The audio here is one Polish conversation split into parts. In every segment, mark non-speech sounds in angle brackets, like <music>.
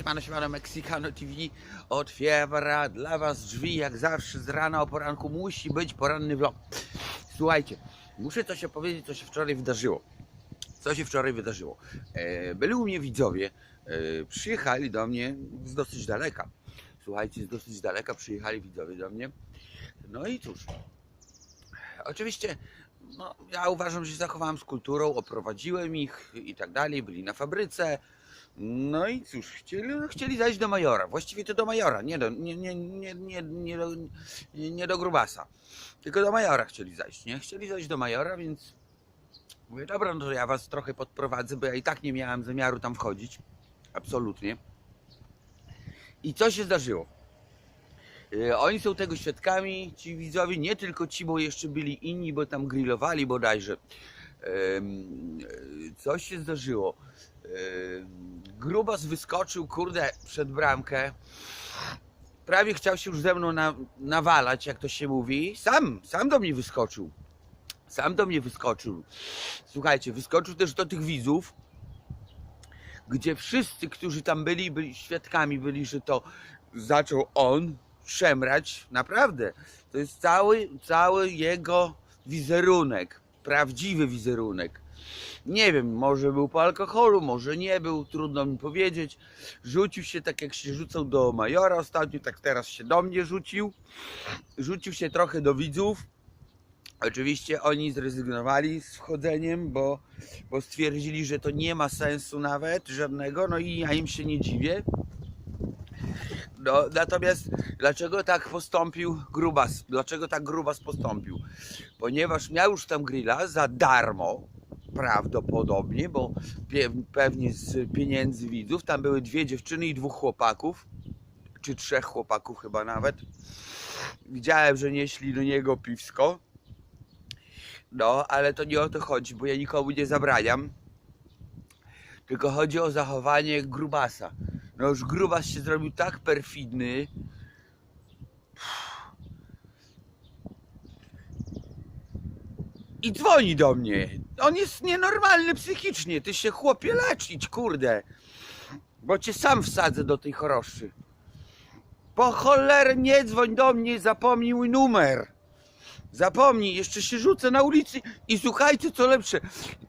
siemano, siemano, Mexicano TV otwiera dla Was drzwi, jak zawsze z rana o poranku musi być poranny vlog. Słuchajcie, muszę coś opowiedzieć, co się wczoraj wydarzyło. Co się wczoraj wydarzyło? E, byli u mnie widzowie, e, przyjechali do mnie z dosyć daleka. Słuchajcie, z dosyć daleka przyjechali widzowie do mnie. No i cóż, oczywiście no, ja uważam, że się zachowałem z kulturą, oprowadziłem ich i tak dalej, byli na fabryce. No i cóż, chcieli, chcieli zajść do majora. Właściwie to do majora, nie do, nie, nie, nie, nie, nie, do, nie, do grubasa. Tylko do majora chcieli zajść, nie? Chcieli zajść do majora, więc mówię, dobra, no to ja was trochę podprowadzę, bo ja i tak nie miałem zamiaru tam wchodzić. Absolutnie. I co się zdarzyło? E, Oni są tego świadkami, ci widzowie, nie tylko ci, bo jeszcze byli inni, bo tam grillowali bodajże. E, Coś się zdarzyło. Em, Grubas wyskoczył, kurde, przed bramkę. Prawie chciał się już ze mną na, nawalać, jak to się mówi. Sam, sam do mnie wyskoczył. Sam do mnie wyskoczył. Słuchajcie, wyskoczył też do tych widzów, gdzie wszyscy, którzy tam byli, byli świadkami, byli, że to zaczął on szemrać. Naprawdę. To jest cały, cały jego wizerunek. Prawdziwy wizerunek. Nie wiem, może był po alkoholu, może nie był, trudno mi powiedzieć. Rzucił się tak jak się rzucał do majora ostatnio, tak teraz się do mnie rzucił. Rzucił się trochę do widzów. Oczywiście oni zrezygnowali z wchodzeniem, bo, bo stwierdzili, że to nie ma sensu nawet żadnego, no i ja im się nie dziwię. No, natomiast dlaczego tak postąpił Grubas? Dlaczego tak Grubas postąpił? Ponieważ miał już tam grilla za darmo, prawdopodobnie, bo pewnie z pieniędzy widzów. Tam były dwie dziewczyny i dwóch chłopaków, czy trzech chłopaków chyba nawet. Widziałem, że nieśli do niego piwsko. No, ale to nie o to chodzi, bo ja nikomu nie zabraniam. Tylko chodzi o zachowanie grubasa. No już grubas się zrobił tak perfidny. I dzwoni do mnie. On jest nienormalny psychicznie. Ty się chłopie leczyć, kurde. Bo cię sam wsadzę do tej choroszczy. Po cholerę nie dzwoń do mnie, zapomnij mój numer. Zapomnij, jeszcze się rzucę na ulicy i słuchajcie co lepsze.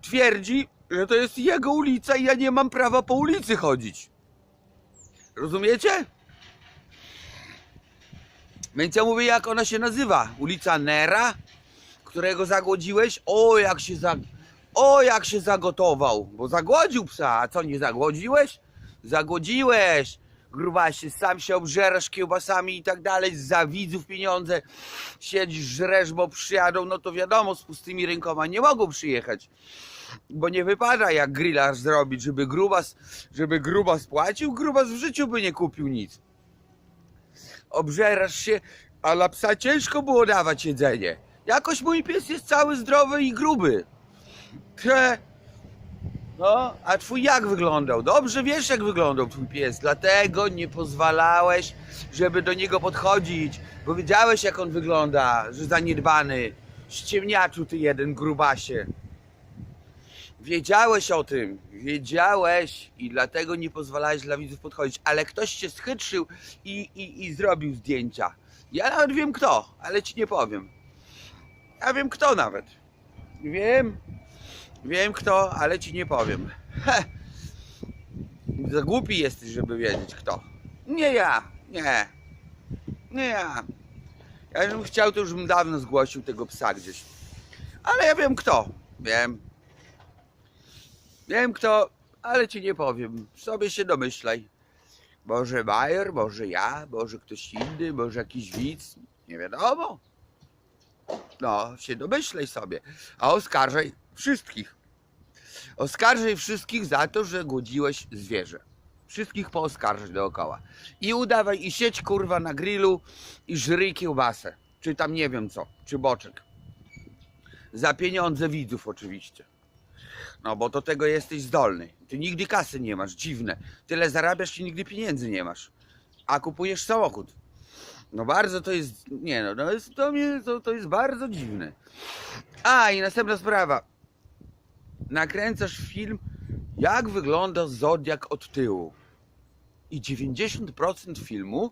Twierdzi, że to jest jego ulica i ja nie mam prawa po ulicy chodzić. Rozumiecie? Więc ja mówię, jak ona się nazywa? Ulica Nera, którego zagłodziłeś? O, jak się za... O, jak się zagotował, bo zagłodził psa, a co, nie zagłodziłeś? Zagłodziłeś! Grubasie, sam się obżerasz kiełbasami i tak dalej, za widzów pieniądze siedzisz, żresz, bo przyjadą, no to wiadomo, z pustymi rękoma nie mogą przyjechać. Bo nie wypada jak grillarz zrobić, żeby grubas, żeby grubas płacił, grubas w życiu by nie kupił nic. Obżerasz się, a psa ciężko było dawać jedzenie. Jakoś mój pies jest cały zdrowy i gruby. Te... No, a twój jak wyglądał? Dobrze wiesz, jak wyglądał twój pies, dlatego nie pozwalałeś, żeby do niego podchodzić, bo wiedziałeś, jak on wygląda, że zaniedbany. Ściemniaczu ty jeden, grubasie. Wiedziałeś o tym, wiedziałeś i dlatego nie pozwalałeś dla widzów podchodzić, ale ktoś się schytrzył i, i, i zrobił zdjęcia. Ja nawet wiem kto, ale ci nie powiem. Ja wiem kto nawet. Wiem, wiem kto, ale ci nie powiem. Heh. Za głupi jesteś, żeby wiedzieć kto. Nie ja, nie. Nie ja. Ja bym chciał, to już bym dawno zgłosił tego psa gdzieś. Ale ja wiem kto. Wiem. Wiem kto, ale ci nie powiem. Sobie się domyślaj. Może Bayer, może ja, może ktoś inny, może jakiś widz. Nie wiadomo. No, się domyślaj sobie. A oskarżaj wszystkich. Oskarżaj wszystkich za to, że głodziłeś zwierzę. Wszystkich pooskarżaj dookoła. I udawaj, i siedź kurwa na grillu i żryj kiełbasę. Czy tam nie wiem co, czy boczek. Za pieniądze widzów oczywiście. No bo do tego jesteś zdolny. Ty nigdy kasy nie masz, dziwne. Tyle zarabiasz i nigdy pieniędzy nie masz. A kupujesz samochód. No bardzo to jest, nie no, to jest, to, to, to jest bardzo dziwne. A i następna sprawa. Nakręcasz film, jak wygląda Zodiak od tyłu. i 90% filmu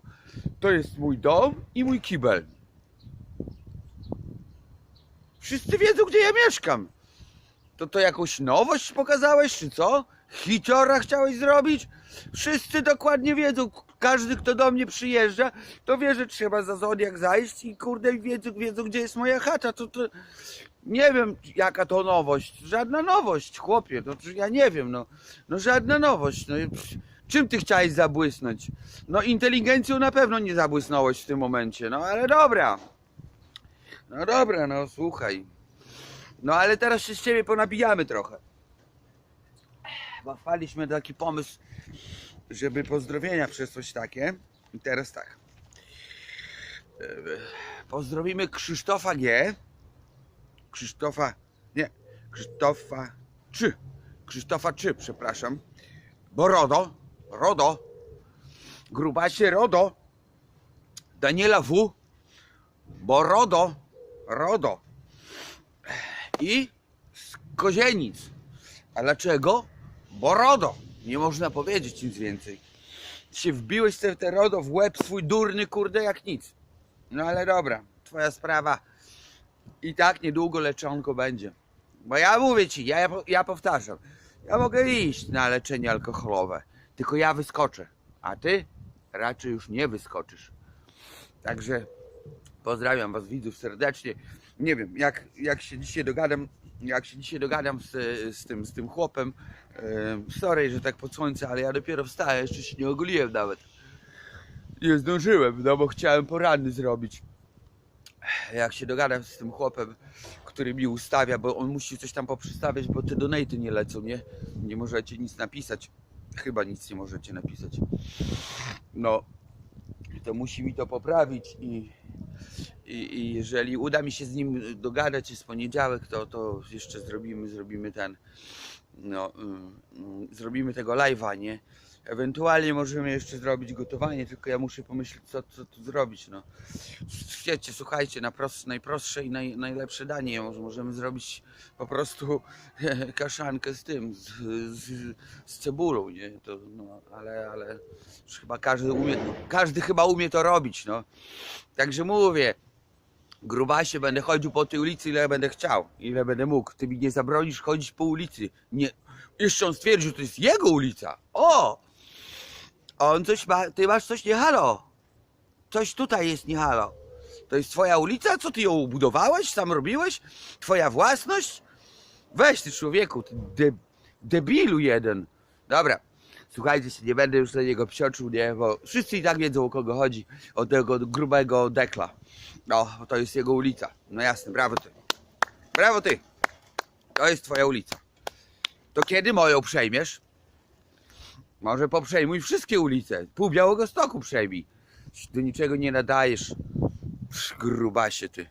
to jest mój dom i mój kibel. Wszyscy wiedzą, gdzie ja mieszkam. To to jakąś nowość pokazałeś, czy co? Hiciora chciałeś zrobić? Wszyscy dokładnie wiedzą. Każdy, kto do mnie przyjeżdża, to wie, że trzeba za Zodiak zajść i kurde wiedzą, wiedzą gdzie jest moja chata. To, to nie wiem, jaka to nowość. Żadna nowość, chłopie. To, ja nie wiem, no. No żadna nowość. No, czym ty chciałeś zabłysnąć? No inteligencją na pewno nie zabłysnąłeś w tym momencie. No ale dobra. No dobra, no słuchaj. No ale teraz się z ciebie ponabijamy trochę. Na taki pomysł, żeby pozdrowienia przez coś takie. I teraz tak. Pozdrowimy Krzysztofa G. Krzysztofa. Nie. Krzysztofa czy. Krzysztofa czy, przepraszam. Bo Rodo. Rodo. Grubasie Rodo. Daniela W. Bo Rodo. Rodo. I z Kozienic. A dlaczego? Bo RODO. Nie można powiedzieć nic więcej. Się wbiłeś sobie w te RODO w łeb swój durny kurde jak nic. No ale dobra, twoja sprawa. I tak niedługo leczonko będzie. Bo ja mówię ci, ja, ja powtarzam. Ja mogę iść na leczenie alkoholowe. Tylko ja wyskoczę. A ty raczej już nie wyskoczysz. Także pozdrawiam was widzów serdecznie. Nie wiem, jak, jak się dzisiaj dogadam, jak się dzisiaj dogadam z, z, tym, z tym chłopem. E, sorry, że tak pod słońce, ale ja dopiero wstałem, jeszcze się nie ogoliłem nawet. Nie zdążyłem, no bo chciałem poranny zrobić. Jak się dogadam z tym chłopem, który mi ustawia, bo on musi coś tam poprzestawiać, bo te donaty nie lecą, nie? Nie możecie nic napisać. Chyba nic nie możecie napisać. No, to musi mi to poprawić i, i, i jeżeli uda mi się z nim dogadać jest poniedziałek, to, to jeszcze zrobimy, zrobimy ten, no, mm, zrobimy tego live'a, nie? Ewentualnie możemy jeszcze zrobić gotowanie, tylko ja muszę pomyśleć, co, co tu zrobić, no. Wiecie, słuchajcie, na prost, najprostsze i naj, najlepsze danie, może możemy zrobić po prostu <laughs> kaszankę z tym, z, z, z cebulą, nie? To, no, ale, ale chyba każdy umie, każdy chyba umie to robić, no. Także mówię, grubasie będę chodził po tej ulicy ile będę chciał, ile będę mógł. Ty mi nie zabronisz chodzić po ulicy. Nie. Jeszcze on stwierdził, że to jest jego ulica. O! On coś ma, ty masz coś nie halo. Coś tutaj jest nie halo. To jest twoja ulica? Co ty ją budowałeś? Sam robiłeś? Twoja własność? Weź ty człowieku, ty de, debilu jeden. Dobra, słuchajcie się, nie będę już na niego psioczył, nie, bo wszyscy i tak wiedzą o kogo chodzi. O tego grubego dekla. No, to jest jego ulica. No jasne, brawo ty. Brawo ty. To jest twoja ulica. To kiedy moją przejmiesz? Może poprzejmuj wszystkie ulice. Pół Białego Stoku przejmij. Do niczego nie nadajesz. Psz, Grubasie ty.